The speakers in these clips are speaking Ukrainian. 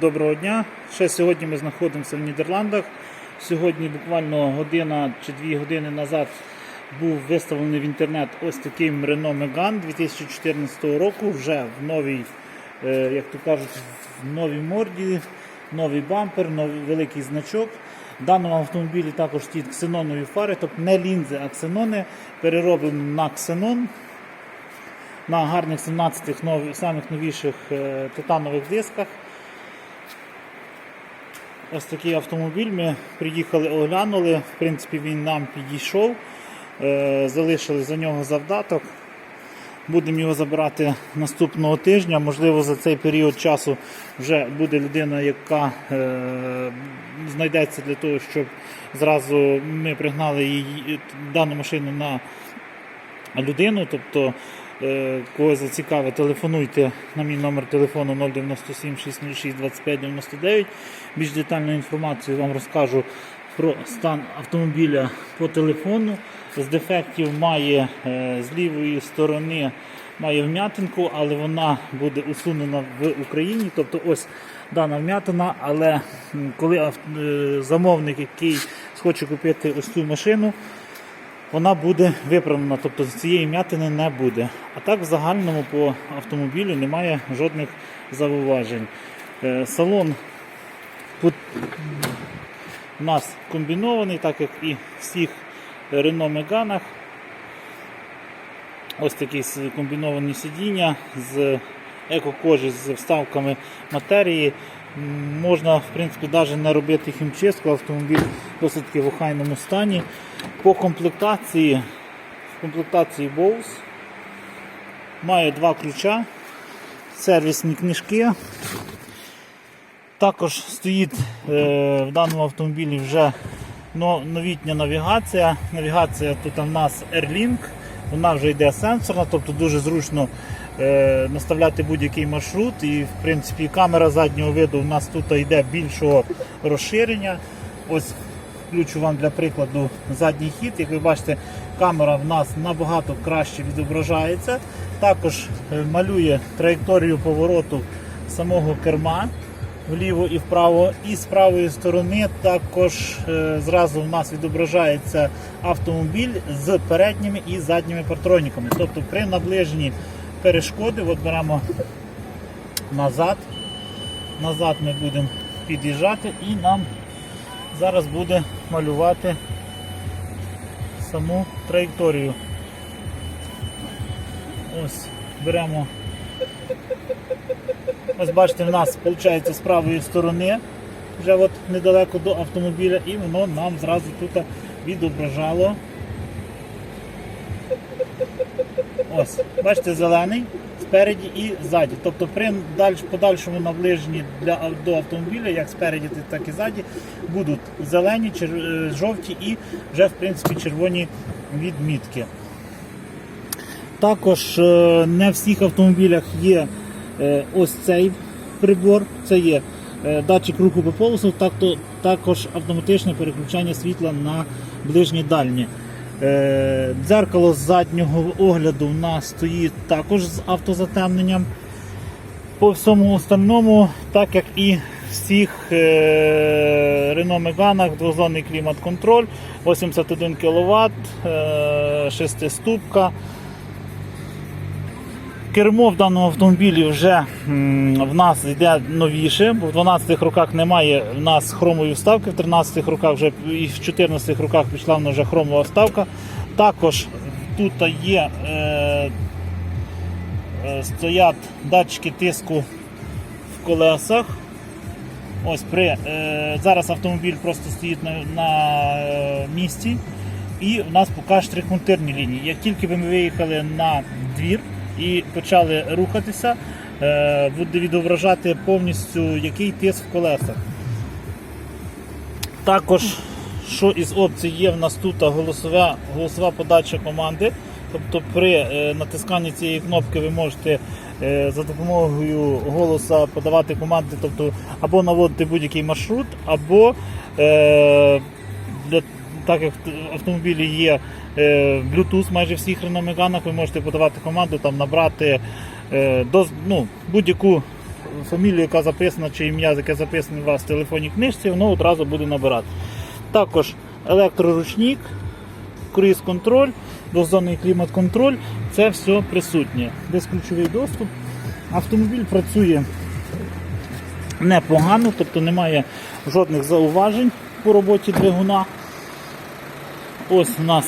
Доброго дня. Ще сьогодні ми знаходимося в Нідерландах. Сьогодні буквально година чи дві години назад був виставлений в інтернет ось такий Renault Megane 2014 року, вже в новій, е, як то кажуть, в новій морді, новий бампер, новий великий значок. В даному автомобілі також ті ксенонові фари, тобто не лінзи, а ксенони, перероблені на ксенон на гарних 17 нові, самих новіших е, титанових дисках. Ось такий автомобіль. Ми приїхали, оглянули. В принципі, він нам підійшов. Е, Залишили за нього завдаток. Будемо його забирати наступного тижня. Можливо, за цей період часу вже буде людина, яка е, знайдеться для того, щоб зразу ми пригнали її дану машину на людину. Тобто, кого зацікавить, телефонуйте на мій номер телефону 097 606 25 99. Більш детальну інформацію вам розкажу про стан автомобіля по телефону. З дефектів має е, з лівої сторони має вм'ятинку, але вона буде усунена в Україні. Тобто ось дана вм'ятина, але коли е, замовник, який хоче купити ось цю машину, вона буде виправлена, тобто цієї м'ятини не буде. А так в загальному по автомобілю немає жодних зауважень. Е, Салон у нас комбінований, так як і всіх Renault Megane. Ось такі комбіновані сидіння з еко-кожі з вставками матерії. Можна, в принципі, навіть не робити хімчистку, автомобіль досить таки в охайному стані. По комплектації, в комплектації Bose має два ключа, сервісні книжки. Також стоїть е, в даному автомобілі вже новітня навігація. Навігація тут у нас Airlink, вона вже йде сенсорна, тобто дуже зручно наставляти будь-який маршрут. І в принципі камера заднього виду у нас тут йде більшого розширення. Ось включу вам для прикладу задній хід. Як ви бачите, камера в нас набагато краще відображається. Також е, малює траєкторію повороту самого керма вліво і вправо. І з правої сторони також е, зразу в нас відображається автомобіль з передніми і задніми партроніками. Тобто при наближенні перешкоди, от беремо назад. Назад ми будемо під'їжджати і нам зараз буде малювати саму траєкторію. Ось беремо. Ось бачите, в нас виходить з правої сторони, вже от недалеко до автомобіля, і воно нам зразу тут відображало. Ось, бачите, зелений спереді і ззаді. Тобто при дальш- подальшому наближенні для, до автомобіля, як спереді, так і ззаді, будуть зелені, чер- е, жовті і вже в принципі червоні відмітки. Також е, не в всіх автомобілях є е, ось цей прибор. Це є датчик руху по полосу, також автоматичне переключання світла на ближнє дальнє. Е, Дзеркало з заднього огляду в нас стоїть також з автозатемненням. По всьому остальному, так як і в всіх е, Renault Megane, двозонний клімат-контроль, 81 кВт, е, шестиступка. Кермо в даному автомобілі вже в нас йде новіше, бо в 12-х роках немає в нас хромової вставки, в 13-х роках вже і в 14-х роках пішла в нас вже хромова вставка. Також тут є е, е, стоять датчики тиску в колесах. Ось при, е, зараз автомобіль просто стоїть на, на е, місці і в нас поки штрих-монтирні лінії. Як тільки ми виїхали на двір і почали рухатися, е, буде відображати повністю який тиск в колесах. Також, що із опцій є в нас тут голосова, голосова подача команди. Тобто при е, натисканні цієї кнопки ви можете е, за допомогою голоса подавати команди, тобто або наводити будь-який маршрут, або для, так як в автомобілі є е, Bluetooth майже всіх Megane, ви можете подавати команду, там набрати е, ну, будь-яку фамілію, яка записана, чи ім'я, яке записане у вас в телефонній книжці, воно одразу буде набирати. Також електроручник, круїз-контроль, двозонний клімат-контроль, це все присутнє. Безключовий доступ. Автомобіль працює непогано, тобто немає жодних зауважень по роботі двигуна. Ось у нас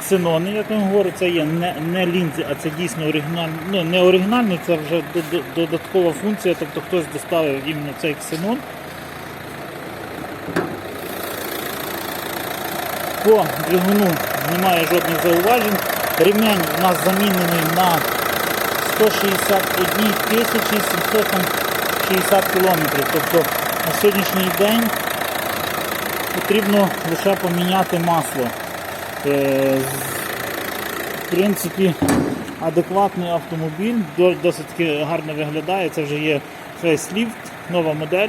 ксенони, як я вам говорю, це є не, не лінзи, а це дійсно оригінальний, ну не оригінальний, це вже до- до- додаткова функція, тобто хтось доставив іменно цей ксенон. По двигуну немає жодних зауважень. Ремень у нас замінений на 161 тисячі 760 кілометрів. Тобто на сьогоднішній день потрібно лише поміняти масло. Е, В принципі, адекватний автомобіль, досить гарно виглядає. Це вже є фейсліфт, нова модель.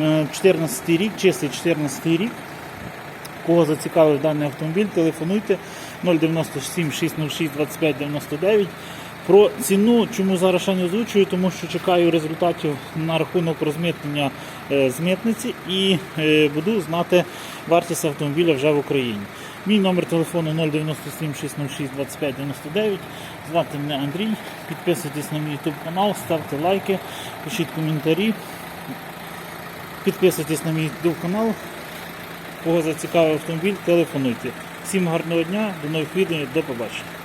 Е, 14 рік, чистий 14 рік. Кого зацікавив даний автомобіль, телефонуйте 097 606 25 99. Про ціну, чому зараз ще не озвучую, тому що чекаю результатів на рахунок розмитнення е, з митниці і е, буду знати вартість автомобіля вже в Україні. Мій номер телефону 097 606 25 99. Звати мене Андрій. Підписуйтесь на мій YouTube канал, ставте лайки, пишіть коментарі. Підписуйтесь на мій YouTube канал. Кого зацікавив автомобіль, телефонуйте. Всім гарного дня, до нових відео, до побачення.